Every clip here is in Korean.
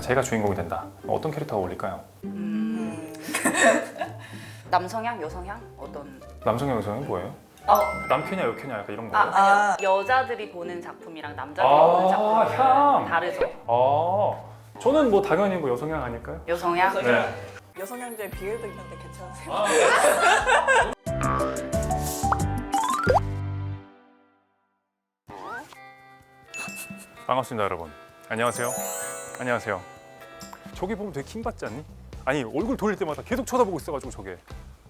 약간 제가 주인공이 된다. 어떤 캐릭터가 어울릴까요? 음, 남성향, 여성향 어떤? 남성형 여성이 뭐예요? 어, 남캐냐 여캐냐 약간 이런 아, 거예요? 아니요. 여자들이 보는 작품이랑 남자들이 아, 보는 작품은 향. 다르죠. 아, 저는 뭐 당연히 뭐 여성향 아닐까요? 여성향? 네. 여성향제 비율도 있는데 괜찮으세요? 아, 반갑습니다, 여러분. 안녕하세요. 안녕하세요. 저기 보면 되게 킹 받지 않니? 아니 얼굴 돌릴 때마다 계속 쳐다보고 있어가지고 저게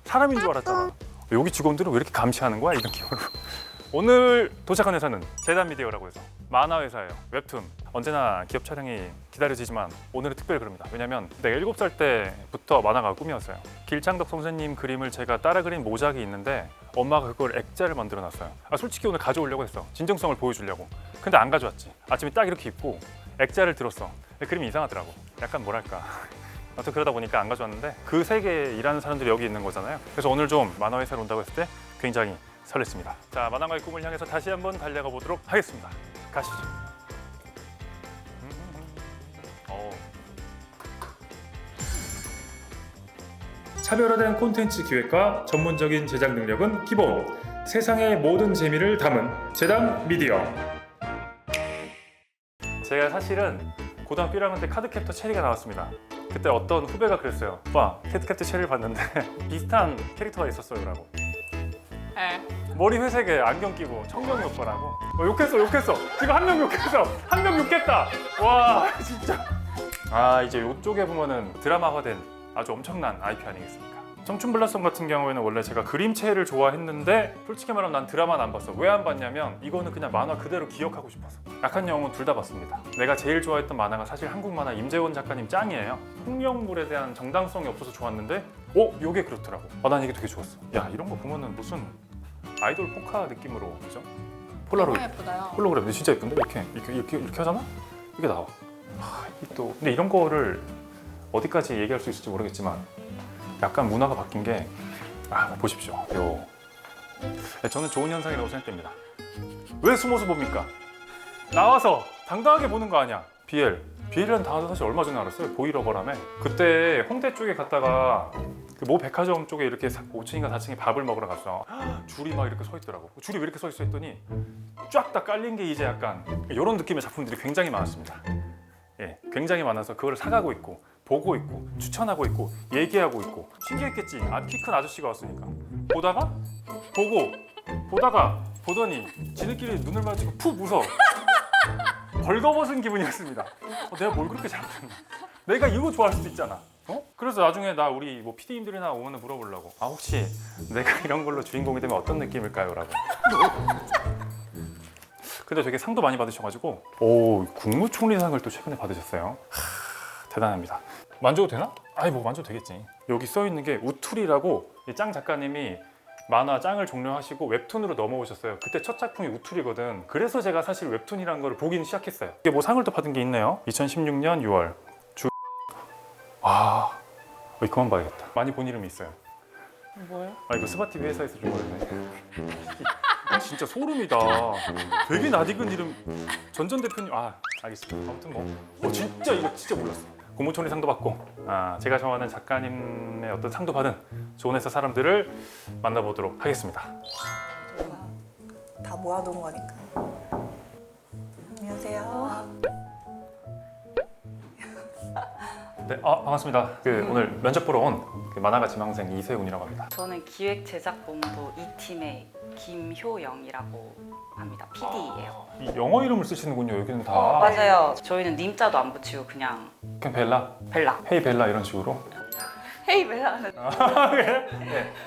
사람인 줄 알았잖아. 여기 직원들은 왜 이렇게 감시하는 거야 이런 기분으로. 오늘 도착한 회사는 재단 미디어라고 해서 만화 회사예요. 웹툰. 언제나 기업 촬영이 기다려지지만 오늘은 특별히 그럽니다. 왜냐면 내가 일곱 살 때부터 만화가 꿈이었어요. 길창덕 선생님 그림을 제가 따라 그린 모작이 있는데 엄마가 그걸 액자를 만들어 놨어요. 아, 솔직히 오늘 가져오려고 했어. 진정성을 보여주려고. 근데 안 가져왔지. 아침에 딱 이렇게 입고 액자를 들었어. 근데 그림이 이상하더라고. 약간 뭐랄까. 아무튼 그러다 보니까 안 가져왔는데 그 세계에 일하는 사람들이 여기 있는 거잖아요. 그래서 오늘 좀 만화 회사로 온다고 했을 때 굉장히 설렜습니다. 자, 만화가의 꿈을 향해서 다시 한번 달려가 보도록 하겠습니다. 가시죠. 어. 차별화된 콘텐츠 기획과 전문적인 제작 능력은 기본. 세상의 모든 재미를 담은 재단 미디어. 제가 사실은 고등학교 1학년 때 카드캡터 체리가 나왔습니다. 그때 어떤 후배가 그랬어요. 오빠, 카드캡터 체리를 봤는데 비슷한 캐릭터가 있었어요 라고. 네. 머리 회색에 안경 끼고 청경이 오빠라고. 어, 욕했어, 욕했어. 지금 한 명 욕했어. 한 명 욕했다. 와, 진짜. 아, 이제 이쪽에 보면은 드라마화된 아주 엄청난 IP 아니겠습니까? 청춘 블라썸 같은 경우에는 원래 제가 그림체를 좋아했는데 솔직히 말하면 난 드라마는 안 봤어. 왜 안 봤냐면 이거는 그냥 만화 그대로 기억하고 싶어서. 약한 영웅은 둘 다 봤습니다. 내가 제일 좋아했던 만화가 사실 한국 만화 임재원 작가님 짱이에요. 흥명물에 대한 정당성이 없어서 좋았는데 어? 요게 그렇더라고. 아, 난 이게 되게 좋았어. 야, 이런 거 보면은 무슨 아이돌 포카 느낌으로 그죠? 폴라로이드. 예쁘다요. 홀로그램 근데 진짜 예쁜데 이렇게 이렇게 이렇게, 이렇게 하잖아 이게 나와 하, 이또 근데 이런 거를 어디까지 얘기할 수 있을지 모르겠지만 약간 문화가 바뀐 게 아, 보십시오. 요. 네, 저는 좋은 현상이라고 생각됩니다. 왜 숨어서 봅니까? 나와서 당당하게 보는 거 아니야. BL BL이라는 단어도 사실 얼마 전에 알았어요. 보이러버라며 그때 홍대 쪽에 갔다가 그 모 백화점 쪽에 이렇게 5층인가 4층에 밥을 먹으러 갔어. 줄이 막 이렇게 서 있더라고. 줄이 왜 이렇게 서 있어 했더니 쫙 다 깔린 게 이제 약간 이런 느낌의 작품들이 굉장히 많았습니다. 예, 굉장히 많아서 그거를 사가고 있고 보고 있고 추천하고 있고 얘기하고 있고 신기했겠지. 아, 키 큰 아저씨가 왔으니까 보다가 보고 보다가 보더니 지들끼리 눈을 마주치고 푹 웃어. 벌거벗은 기분이었습니다. 어, 내가 뭘 그렇게 잘못했나? 내가 이거 좋아할 수도 있잖아. 어? 그래서 나중에 나 우리 뭐 PD님들이나 오면 물어보려고. 아 혹시 내가 이런 걸로 주인공이 되면 어떤 느낌일까요?라고. 근데 되게 상도 많이 받으셔가지고 오 국무총리상을 또 최근에 받으셨어요. 하, 대단합니다. 만져도 되나? 아이 뭐 만져도 되겠지. 여기 써 있는 게 우툴이라고 이짱 작가님이 만화 짱을 종료하시고 웹툰으로 넘어오셨어요. 그때 첫 작품이 우툴이거든. 그래서 제가 사실 웹툰이라는 걸 보긴 시작했어요. 이게 뭐 상을 또 받은 게 있네요. 2016년 6월 주. 와, 어, 그만 봐야겠다. 많이 본 이름이 있어요. 뭐예요? 아 이거 스마티비 회사에서 준 거였네. 아, 진짜 소름이다. 되게 낯익은 이름 전전 대표님. 아 알겠습니다. 아무튼 뭐, 어, 진짜 이거 진짜 몰랐어. 국무총리 상도 받고, 아 제가 좋아하는 작가님의 어떤 상도 받은 좋은 회사 사람들을 만나보도록 하겠습니다. 다 모아둔 거니까. 안녕하세요. 네, 아 반갑습니다. 그 오늘 면접 보러 온그 만화가 지망생 이세훈이라고 합니다. 저는 기획 제작본부 2팀의 김효영이라고 합니다. PD예요. 이 영어 이름을 쓰시는군요. 여기는 다 어, 맞아요. 저희는 님자도 안 붙이고 그냥 그냥 벨라, 벨라. 헤이 벨라 이런 식으로. 헤이 벨라는 아, 그래?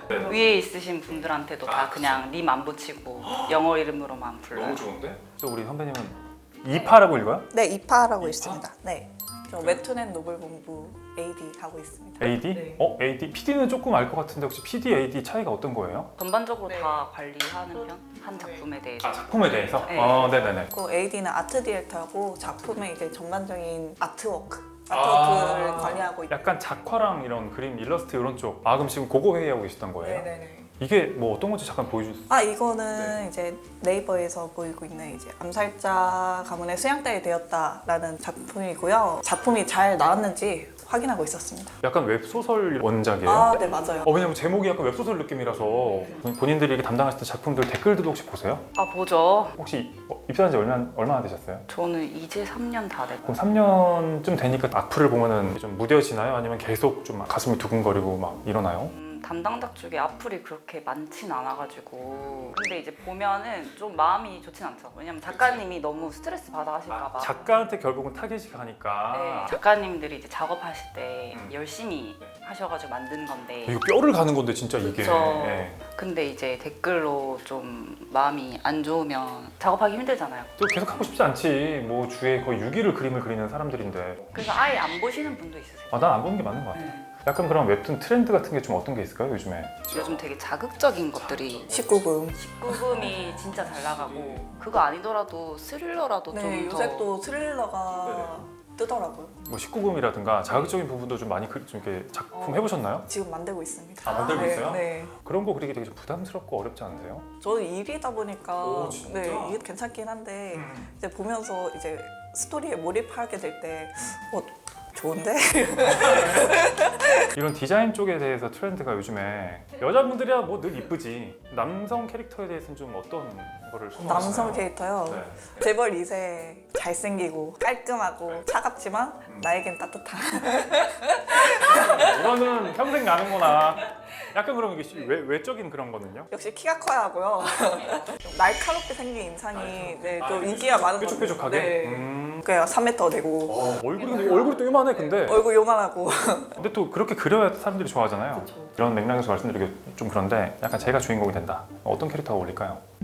네. 위에 있으신 분들한테도 다 그냥 님 안 붙이고 영어 이름으로만 불러요. 좋은데? 저 우리 선배님은 이파라고 읽어요? 네, 이파라고 있습니다. 네. 저 웹툰 노블 본부 AD 하고 있습니다. AD? 네. 어, AD? PD는 조금 알 것 같은데 혹시 PD, AD 차이가 어떤 거예요? 전반적으로 네. 다 관리하는 편? 한 작품에 대해서. 작품에 대해서? 네. 어, 네네네. 그 AD는 아트 디렉터고 작품의 이제 전반적인 아트워크, 아트워크를 아. 관리하고 있 약간 작화랑 이런 그림, 일러스트 이런 쪽. 아, 그럼 지금 그거 회의하고 계시던 거예요? 네네네. 이게 뭐 어떤 건지 잠깐 보여줄 수 아 이거는 네. 이제 네이버에서 보이고 있는 이제 암살자 가문의 수양딸이 되었다라는 작품이고요. 작품이 잘 나왔는지 확인하고 있었습니다. 약간 웹소설 원작이에요? 아 네 맞아요. 어, 왜냐면 제목이 약간 웹소설 느낌이라서 본인들이 이렇게 담당하실 때 작품들 댓글들도 혹시 보세요? 아 보죠. 혹시 어, 입사한 지 얼마, 얼마나 되셨어요? 저는 이제 3년 다 됐고 그럼 3년쯤 되니까 악플을 보면은 좀 무뎌지나요? 아니면 계속 좀 가슴이 두근거리고 막 이러나요? 음, 담당작 쪽에 악플이 그렇게 많진 않아가지고 근데 이제 보면은 좀 마음이 좋진 않죠. 왜냐면 작가님이 너무 스트레스 받아 하실까봐. 작가한테 결국은 타겟이 가니까 네, 작가님들이 이제 작업하실 때 음. 열심히 하셔가지고 만든 건데 이거 뼈를 가는 건데 진짜 이게. 예. 근데 이제 댓글로 좀 마음이 안 좋으면 작업하기 힘들잖아요. 또 계속 하고 싶지 않지 뭐 주에 거의 6일을 그림을 그리는 사람들인데 그래서 아예 안 보시는 분도 있으세요. 아, 난 안 보는 게 맞는 것 같아 네. 약간 그런 웹툰 트렌드 같은 게 좀 어떤 게 있을까요 요즘에? 요즘 되게 자극적인 것들이 19금. 19금이 진짜 잘 나가고 그거 아니더라도 스릴러라도 네 좀 요새 더 또 스릴러가 뜨더라고요. 뭐 19금이라든가 자극적인 부분도 좀 많이 그- 좀 이렇게 작품 어. 해보셨나요? 지금 만들고 있습니다. 아, 만들고 네, 있어요? 네. 그런 거 그리기 되게 좀 부담스럽고 어렵지 않으세요? 저는 일이다 보니까 오, 진짜? 네 이게 괜찮긴 한데 이제 보면서 이제 스토리에 몰입하게 될 때 어, 좋은데? 이런 디자인 쪽에 대해서 트렌드가 요즘에 여자분들이야 뭐 늘 이쁘지 남성 캐릭터에 대해서는 좀 어떤 거를 선호하시나요? 남성 캐릭터요. 네. 재벌 2세 잘생기고 깔끔하고 차갑지만 음. 나에겐 따뜻한 이거는 평생 가는구나 약간 그런 게 외, 외적인 그런 거는요? 역시 키가 커야 하고요. 좀 날카롭게 생긴 인상이 네, 좀 인기가 많은 것 같아요. 뾰족뾰족하게? 네. 음. 그래야 3m 되고 어, 얼굴이 근데 얼굴이 또 요만해 근데 얼굴 요만하고 근데 또 그렇게 그려야 사람들이 좋아하잖아요 이런 맥락에서 말씀드리기 좀 그런데 약간 제가 주인공이 된다 어떤 캐릭터가 어울릴까요?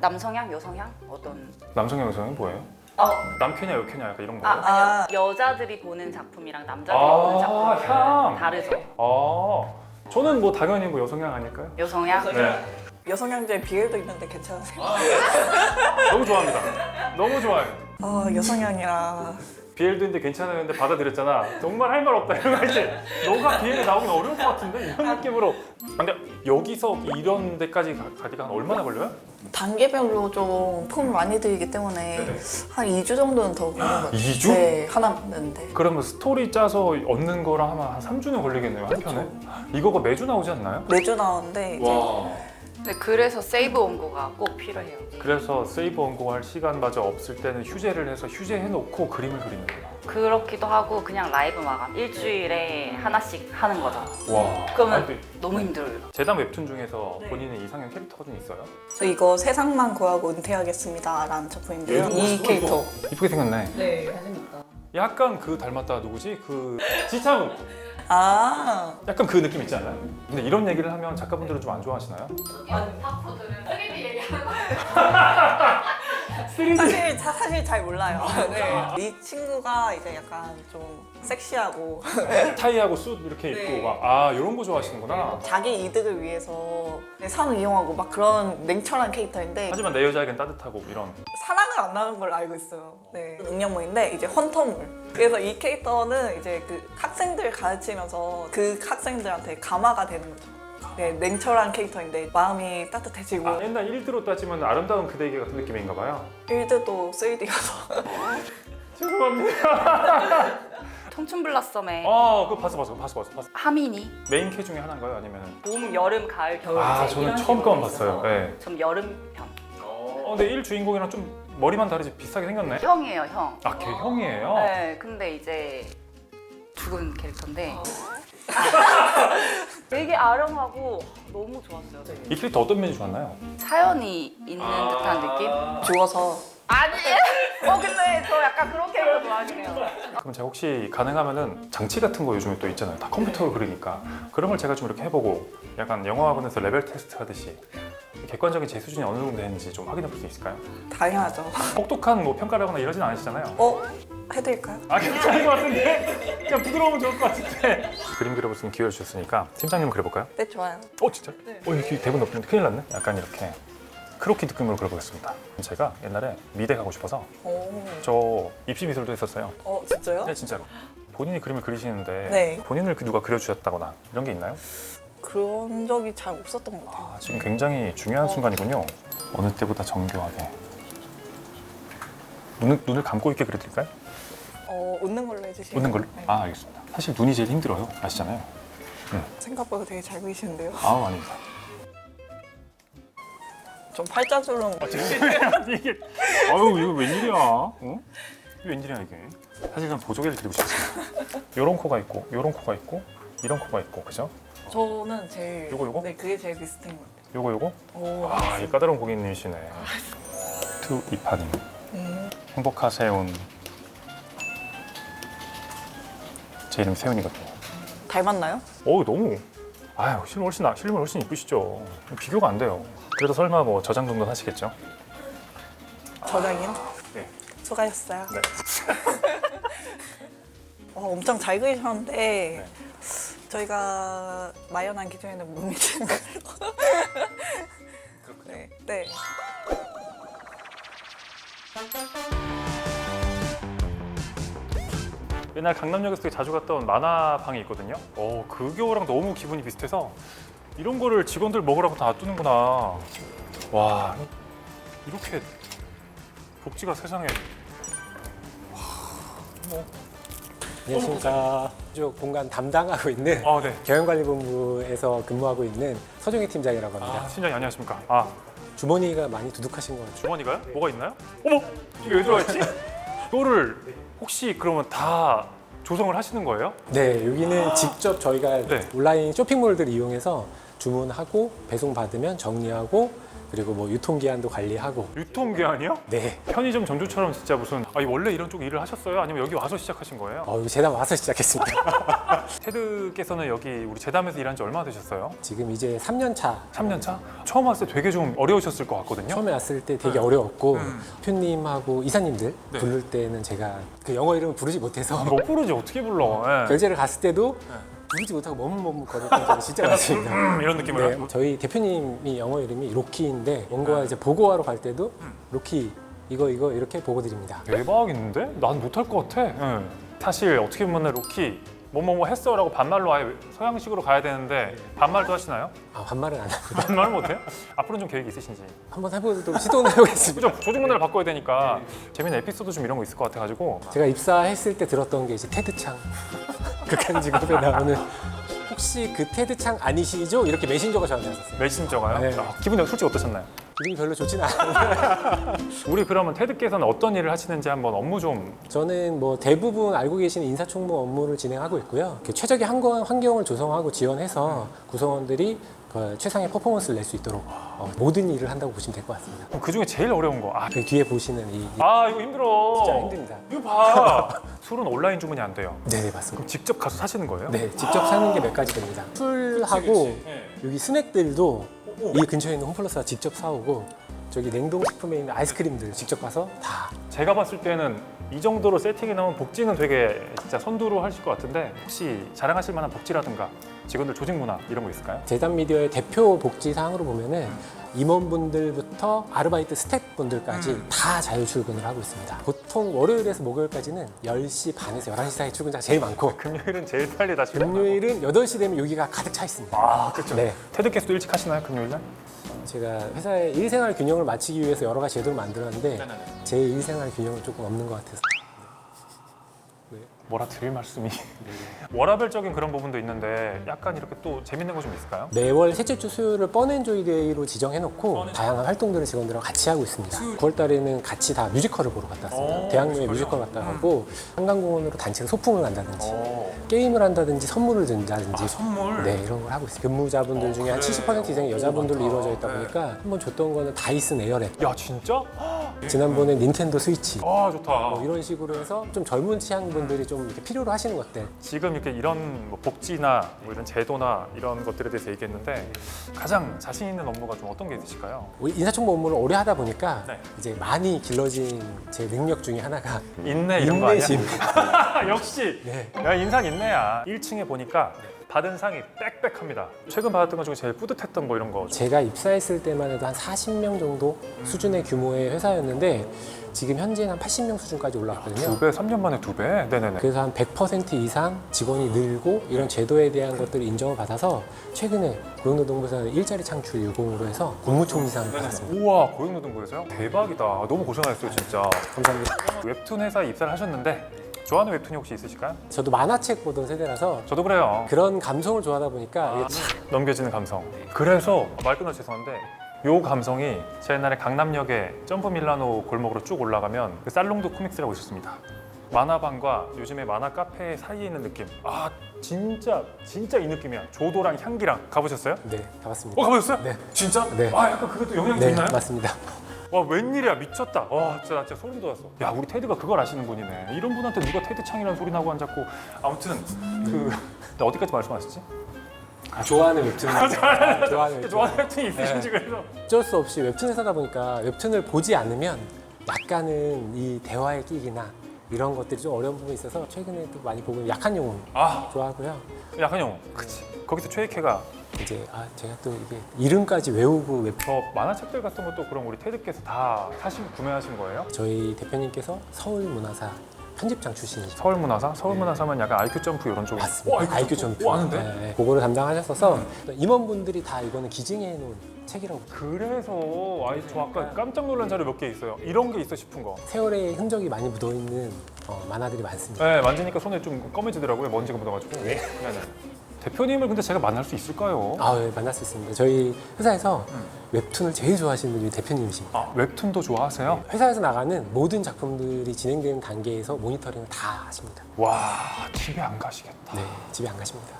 남성향, 여성향 어떤 남성 여성이 뭐예요? 어, 남캐냐 여캐냐 약간 이런 아, 거예요? 아니요. 여자들이 보는 작품이랑 남자들이 아, 보는 작품은 향. 다르죠. 아 저는 뭐 당연히 뭐 여성향 아닐까요? 여성향? 네 여성향제 비엘도 있는데 괜찮으세요? 너무 좋아합니다 너무 좋아요 아 여성향이라 비엘드인데 괜찮았는데 받아들였잖아 정말 할 말 없다 이런 거 알지? 너가 비엘에 나오긴 어려울 것 같은데 이런 느낌으로 근데 여기서 이런 데까지 가- 가기가 한 얼마나 걸려요? 단계별로 좀 품 많이 들기 때문에 한 2주 정도는 더 걸린 것 같아요. 2주? 네 하나 만드는데 그러면 스토리 짜서 얻는 거랑 하면 한 3주는 걸리겠네요 한 편에? 이거가 매주 나오지 않나요? 매주 나오는데 이제 와 네, 그래서 세이브 원고가 꼭 필요해요. 그래서 세이브 원고할 시간마저 없을 때는 휴재를 해서 휴재해놓고 그림을 그리는구나 그렇기도 하고 그냥 라이브 마감 일주일에 하나씩 하는 거죠. 와 그러면 아니, 근데 너무 힘들어요. 재단 웹툰 중에서 본인의 이상형 캐릭터가 좀 있어요? 저 이거 세상만 구하고 은퇴하겠습니다 라는 작품인데요. 이 캐릭터. 이쁘게 생겼네 네 잘생겼다. 약간 그 닮았다 누구지? 그 지창욱 아 약간 그 느낌 있지 않아요? 근데 이런 얘기를 하면 작가분들은 좀 안 좋아하시나요? 사실 자, 사실 잘 몰라요. 네. 이 친구가 이제 약간 좀 섹시하고 타이하고 숯 이렇게 입고 네. 막아 이런 거 좋아하시는구나 자기 이득을 위해서 산 이용하고 막 그런 냉철한 캐릭터인데 하지만 내 여자에겐 따뜻하고 이런 사랑을 안 나는 걸 알고 있어요. 네. 능력모인데 이제 헌터물. 그래서 이 캐릭터는 이제 그 학생들 가르치면서 그 학생들한테 감화가 되는 거죠. 네, 냉철한 캐릭터인데 마음이 따뜻해지고. 아, 옛날 1드로 따지면 아름다운 그대에게 같은 느낌인가 봐요. 일드도 3D여서. 죄송합니다. 청춘 블라썸의 아 그거 봤어 봤어 봤어 봤어 봤어. 하민이. 메인 캐 중에 하나인가요? 아니면 봄, 여름, 가을, 겨울 아 이제 저는 이런 처음 식으로 거만 있어서 봤어요 네. 좀 여름 편. 어 근데 1 주인공이랑 좀 머리만 다르지 비슷하게 생겼네. 형이에요, 형. 아 걔 형이에요? 네, 근데 이제 죽은 캐릭터인데 되게 아령하고 너무 좋았어요. 이 캐릭터 어떤 면이 좋았나요? 사연이 있는 아. 듯한 느낌? 죽어서 아니에요. 어 근데 저 약간 그런 캐릭터 좋아하시네요. 그럼 제가 혹시 가능하면은 장치 같은 거 요즘에 또 있잖아요. 다 컴퓨터로 그리니까 그런 걸 제가 좀 이렇게 해보고 약간 영어학원에서 레벨 테스트 하듯이 객관적인 제 수준이 어느 정도 되는지 좀 확인해 볼 수 있을까요? 당연하죠. 혹독한 뭐 평가를 하거나 이러진 않으시잖아요. 어? 해드릴까요? 아 괜찮은 것 같은데? 그냥 부드러우면 좋을 것 같은데 그림 그려볼 수 있는 기회를 주셨으니까 팀장님 그려볼까요? 네 좋아요. 어 진짜? 어 이렇게 대본 없는데 큰일 났네? 약간 이렇게 크로키 느낌으로 그려보겠습니다 제가 옛날에 미대 가고 싶어서 오. 저 입시 미술도 했었어요 어 진짜요? 네 진짜로 본인이 그림을 그리시는데 네. 본인을 그 누가 그려주셨다거나 이런 게 있나요? 그런 적이 잘 없었던 것 같아요. 아, 지금 굉장히 중요한 순간이군요. 어느 때보다 정교하게. 눈을, 눈을 감고 있게 그려드릴까요? 어, 웃는 걸로 해주시면 웃는 걸로? 네. 아 알겠습니다. 사실 눈이 제일 힘들어요. 아시잖아요. 생각보다 되게 잘 그리시는데요. 아우 아닙니다. 좀 팔자주름 이게 아유 이거 웬일이야? 어? 이게 웬일이야 이게? 사실 전 보조개를 드리고 싶습니다. 요런 코가 있고, 요런 코가 있고, 이런 코가 있고, 그죠? 저는 제일 요거, 요거? 네 그게 제일 비슷한 것 같아요. 요거 요거? 오, 아, 이 까다로운 고객님이시네. 투 이파님 음, 행복하세운. 제 이름 세훈이거든요. 닮았나요? 어우 너무 아유 실물 훨씬 나 실물 훨씬 이쁘시죠. 비교가 안 돼요. 그래도 설마 뭐 저장 정도는 하시겠죠? 저장이요? 네. 수고하셨어요. 네. 어, 엄청 잘 그리셨는데 네. 저희가 마련한 기준에는 못 미치는 걸로. 네. 네. 옛날 강남역에서 되게 자주 갔던 만화방이 있거든요. 어, 그거랑 너무 기분이 비슷해서 이런 거를 직원들 먹으라고 다 놔두는구나. 와, 이렇게 복지가 세상에. 와, 뭐. 안녕하십니까. 이쪽 공간 담당하고 있는 아, 네. 경영관리본부에서 근무하고 있는 서종희 팀장이라고 합니다. 아, 팀장님 안녕하십니까. 아, 주머니가 많이 두둑하신 것 같아요. 주머니가요? 뭐가 있나요? 어머, 이게 왜 들어가 있지? 이거를 혹시 그러면 다 조성을 하시는 거예요? 네, 여기는 직접 저희가 네. 온라인 쇼핑몰들 이용해서 주문하고 배송 받으면 정리하고 그리고 뭐 유통기한도 관리하고 유통기한이요? 네. 편의점 점주처럼 진짜 무슨 아 원래 이런 쪽 일을 하셨어요? 아니면 여기 와서 시작하신 거예요? 어, 여기 재단 와서 시작했습니다. 테드께서는 여기 우리 재담에서 일한 지 얼마나 되셨어요? 지금 이제 3년 차 3년 차? 처음 왔을 때 되게 좀 어려우셨을 것 같거든요. 처음에 왔을 때 되게 어려웠고 음. 대표님하고 이사님들 네. 부를 때는 제가 그 영어 이름을 부르지 못해서 못 부르지 어떻게 불러? 예. 결제를 갔을 때도 부르지 못하고 머뭇머뭇거렸던 적이 진짜 많습니다. 음, 이런 느낌으로. 네, 저희 대표님이 영어 이름이 로키인데 원고와 이제 보고하러 갈 때도 로키 이거 이거 이렇게 보고 드립니다. 대박인데? 난 못할 것 같아. 예. 사실 어떻게 보면 로키 뭐뭐뭐 했어라고 반말로 아예 서양식으로 가야 되는데 반말도 하시나요? 아, 반말은 안 합니다. 반말 못해요? 앞으로는 좀 계획이 있으신지. 한번 해보도록 시도는 해보겠습니다. 그죠? 조직 문화를 바꿔야 되니까 재밌는 에피소드 좀 이런 거 있을 것 같아가지고 제가 입사했을 때 들었던 게 이제 테드 창 극한 직업에 나오는 혹시 그 테드 창 아니시죠? 이렇게 메신저가 저한테 왔었어요. 메신저가요? 네. 아, 기분이 솔직히 어떠셨나요? 기분이 별로 좋지는 않아요. 우리 그러면 테드께서는 어떤 일을 하시는지 한번 업무 좀 저는 뭐 대부분 알고 계시는 인사총무 업무를 진행하고 있고요. 이렇게 최적의 환경- 환경을 조성하고 지원해서 구성원들이 그 최상의 퍼포먼스를 낼 수 있도록 어, 모든 일을 한다고 보시면 될 것 같습니다. 그 중에 제일 어려운 거. 아, 그 뒤에 보시는 이, 이 아 이거 힘들어. 진짜 힘듭니다. 이거 봐. 술은 온라인 주문이 안 돼요. 네, 맞습니다. 그럼 직접 가서 사시는 거예요? 네, 직접 사는 게 몇 가지 됩니다. 술하고 여기 스낵들도 이 근처에 있는 홈플러스가 직접 사오고 저기 냉동식품에 있는 아이스크림들 직접 가서 다 제가 봤을 때는 이 정도로 세팅이 나오면 복지는 되게 진짜 선두로 하실 것 같은데 혹시 자랑하실 만한 복지라든가 직원들 조직 문화 이런 거 있을까요? 재단 미디어의 대표 복지 사항으로 보면은 임원분들부터 아르바이트 스태프분들까지 다 자유 출근을 하고 있습니다. 보통 월요일에서 목요일까지는 10시 반에서 11시 사이 출근자가 제일 많고 금요일은 제일 빨리 다 출근하고. 금요일은 8시 되면 여기가 가득 차 있습니다. 아 그렇죠. 네. 테드께서도 일찍 하시나요 금요일 날? 제가 회사의 일생활 균형을 맞추기 위해서 여러 가지 제도를 만들었는데 제 일생활 균형은 조금 없는 것 같아서 뭐라 드릴 말씀이 워라벨적인 그런 부분도 있는데 약간 이렇게 또 재밌는 거 좀 있을까요? 매월 셋째 주 수요일을 뻔앤조이 데이로 지정해놓고 다양한 활동들을 직원들과 같이 하고 있습니다. 9월 달에는 같이 다 뮤지컬을 보러 갔다 왔습니다. 오, 대학로에? 뮤지컬 갔다 가고 한강공원으로 단체로 소풍을 간다든지 오. 게임을 한다든지 선물을 든다든지 아, 선물. 네 이런 걸 하고 있어요. 근무자분들 중에 한 70% 이상이 여자분들로 이루어져 있다 보니까 한 번 줬던 거는 다이슨 에어랩 야 진짜? 지난번에 닌텐도 스위치 아 좋다. 뭐 이런 식으로 해서 좀 젊은 취향 분들이 좀 이렇게 필요로 하시는 것들 지금 이렇게 이런 뭐 복지나 뭐 이런 제도나 이런 것들에 대해서 얘기했는데 가장 자신 있는 업무가 좀 어떤 게 있으실까요? 인사총무 업무를 오래 하다 보니까 네. 이제 많이 길러진 제 능력 중에 하나가 인내 이런 거 아니야? 인내심. 역시 네. 야 인상 인내야. 1층에 보니까 받은 상이 빽빽합니다. 최근 받았던 것 중에 제일 뿌듯했던 거 이런 거. 제가 입사했을 때만 해도 한 40명 정도 수준의 규모의 회사였는데 지금 현재는 한 80명 수준까지 올라왔거든요. 두 배, 3년 만에 두 배? 네네네. 그래서 한 100% 이상 직원이 늘고 이런 제도에 대한 것들을 인정을 받아서 최근에 고용노동부에서 일자리 창출 유공으로 해서 국무총리상을 받았습니다. 우와, 고용노동부에서요? 대박이다. 너무 고생하셨어요, 진짜. 감사합니다. 웹툰 회사에 입사를 하셨는데 좋아하는 웹툰이 혹시 있으실까요? 저도 만화책 보던 세대라서 저도 그래요. 그런 감성을 좋아하다 보니까 이게 넘겨지는 감성. 그래서 말 끊어 죄송한데 요 감성이 제 옛날에 강남역에 점프 밀라노 골목으로 쭉 올라가면 그 살롱도 코믹스라고 있었습니다. 만화방과 요즘에 만화 카페 사이에 있는 느낌. 아 진짜 진짜 이 느낌이야. 조도랑 향기랑 가보셨어요? 네, 가봤습니다. 어 가보셨어요? 네. 진짜? 네. 아 약간 그것도 영향이 네, 있나요? 맞습니다. 와 웬일이야 미쳤다. 와 진짜 나 진짜 소름 돋았어. 야 우리 테드가 그걸 아시는 분이네. 이런 분한테 누가 테드 창이라는 소리 나고 앉았고 아무튼 그 나 어디까지 말씀하셨지? 아, 좋아하는 웹툰. 좋아하는 웹툰. 좋아하는 웹툰이 있으신지 그래서. 어쩔 수 없이 웹툰 회사다 보니까 웹툰을 보지 않으면 약간은 이 대화의 끼기나 이런 것들이 좀 어려운 부분이 있어서 최근에 또 많이 보고 있는 약한 영웅 아 좋아하고요. 약간 영웅. 그치. 거기서 최익혜가 이제 아 제가 또 이게 이름까지 외우고 웹 저 만화책들 같은 것도 그럼 우리 테드께서 다 사신 구매하신 거예요? 저희 대표님께서 서울문화사 편집장 출신이시죠. 서울문화사? 서울문화사면 약간 IQ 점프 이런 쪽. 맞습니다. IQ 점프. 오, 아는데? 네, 네. 그거를 담당하셨어서 임원분들이 다 이거는 기증해 놓은 책이라고. 그래서 아이 저 아까 깜짝 놀란 자료 몇 개 있어요. 이런 게 있어 싶은 거. 세월의 흔적이 많이 묻어 있는 어, 만화들이 많습니다. 네, 만지니까 손에 좀 검해지더라고요. 먼지가 묻어가지고. 네. 네 대표님을 근데 제가 만날 수 있을까요? 아, 예, 만날 수 있습니다. 저희 회사에서 웹툰을 제일 좋아하시는 분이 대표님이십니다. 아, 웹툰도 좋아하세요? 회사에서 나가는 모든 작품들이 진행되는 단계에서 모니터링을 다 하십니다. 와 집에 안 가시겠다. 네, 집에 안 가십니다.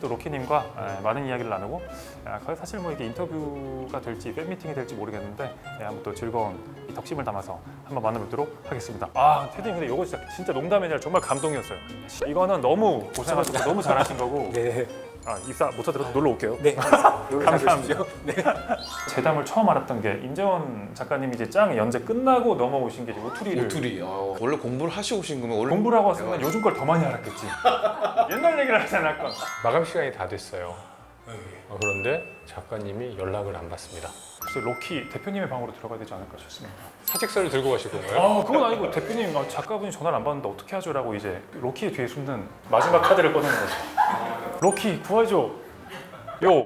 또 로키님과 예, 많은 이야기를 나누고 아, 거의 사실 뭐 이게 인터뷰가 될지 팬 미팅이 될지 모르겠는데 예, 한번 또 즐거운 이 덕심을 담아서 한번 만나뵙도록 하겠습니다. 아 테드님 근데 이거 진짜 진짜 농담이 아니라 정말 감동이었어요. 이거는 너무 고생하셨고 너무 잘하신 거고 네, 아, 입사 못 하더라도 놀러 올게요. 네, 감사합니다. 재담을 처음 알았던 게 임재원 작가님이 이제 짱 연재 끝나고 넘어오신 게 이제 오투리를 오투리. 어, 원래 공부를 하시고 오신 거면 원래 공부를 하고 왔으면 요즘 걸 더 많이 알았겠지. 옛날 얘기를 하지 않았건. 마감 시간이 다 됐어요. 어, 그런데 작가님이 연락을 안 받습니다. 글쎄 로키 대표님의 방으로 들어가야 되지 않을까 싶습니다. 사직서를 들고 가실 건가요? 아 그건 아니고 대표님 아, 작가분이 전화를 안 받는데 어떻게 하죠라고 이제 로키의 뒤에 숨는 마지막 카드를 꺼내는 거죠. 로키 구해줘. 요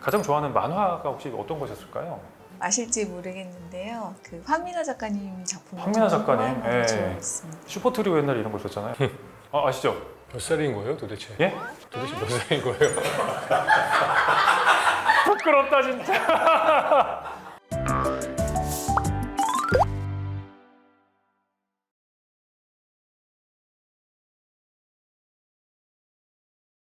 가장 좋아하는 만화가 혹시 어떤 것이었을까요? 아실지 모르겠는데요. 그 황민아 작가님 작품 황민아 작가님, 예. 좋아했습니다. 슈퍼트리오 옛날에 이런 거 있었잖아요. 아 아시죠? 몇 살인 거예요, 도대체? 예? 도대체 몇 살인 거예요? 부끄럽다 진짜.